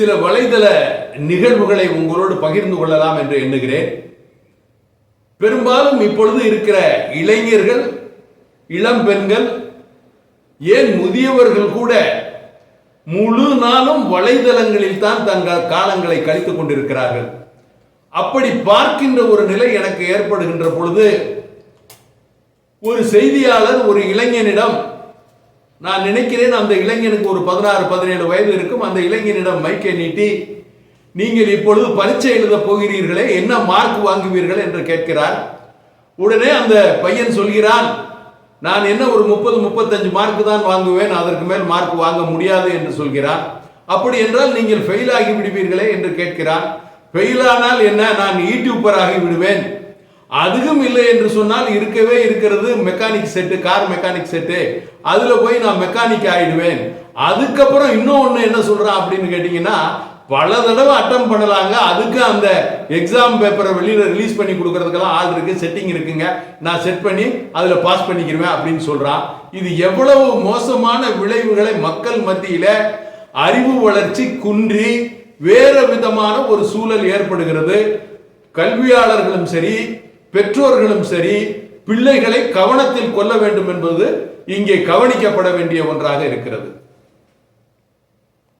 சில வலைதள நிகழ்வுகளை உங்களோடு பகிர்ந்து கொள்ளலாம் என்று எண்ணுகிறேன். பெரும்பாலும் இப்பொழுது இருக்கிற இளைஞர்கள் இளம் பெண்கள் ஏன் முதியவர்கள் கூட முழு நாளும் வலைதளங்களில் தான் தங்கள் காலங்களை கழித்துக் கொண்டிருக்கிறார்கள். அப்படி பார்க்கின்ற ஒரு நிலை எனக்கு ஏற்படுகின்ற பொழுது ஒரு செய்தியாளர் ஒரு இளைஞனிடம் நான் நினைக்கிறேன் அந்த இளைஞனுக்கு ஒரு பதினாறு பதினேழு வயது இருக்கும். அந்த இளைஞனிடம் மைக்கை நீட்டி நீங்கள் இப்பொழுது பரீட்சை எழுத போகிறீர்களே என்ன மார்க் வாங்குவீர்கள்? என்று கேட்கிறார். உடனே அந்த பையன் சொல்கிறான் நான் என்ன ஒரு முப்பது முப்பத்தஞ்சு மார்க் தான் வாங்குவேன் அதற்கு மேல் மார்க் வாங்க முடியாது என்று சொல்கிறான். அப்படி என்றால் நீங்கள் ஃபெயில் ஆகி விடுவீர்களே என்று கேட்கிறான். ஃபெயிலானால் என்ன? நான் யூடியூபர் ஆகி விடுவேன் அதுவும் இல்லை என்று சொன்னால் இருக்கவே இருக்கிறது mechanic set car mechanic set அதில் போய் நான் மெக்கானிக் ஆகிடுவேன் அதுக்கப்புறம் இன்னும் ஒன்று என்ன சொல்கிறான் அப்படின்னு கேட்டிங்கன்னா பல தடவை அட்டம் பண்ணலாங்க. அதுக்கு அந்த எக்ஸாம் பேப்பரை வெளியில் ரிலீஸ் பண்ணி கொடுக்கறதுக்கெல்லாம் ஆள் இருக்குது செட்டிங் இருக்குங்க. நான் செட் பண்ணி அதில் பாஸ் பண்ணிக்கிறேன் அப்படின்னு சொல்கிறான் இது எவ்வளவு மோசமான விளைவுகளை மக்கள் மத்தியில் அறிவு வளர்ச்சி குன்றி வேறு விதமான ஒரு சூழல் ஏற்படுகிறது. கல்வியாளர்களும் சரி பெற்றோர்களும் சரி பிள்ளைகளை கவனத்தில் கொள்ள வேண்டும் என்பது இங்கே கவனிக்கப்பட வேண்டிய ஒன்றாக இருக்கிறது.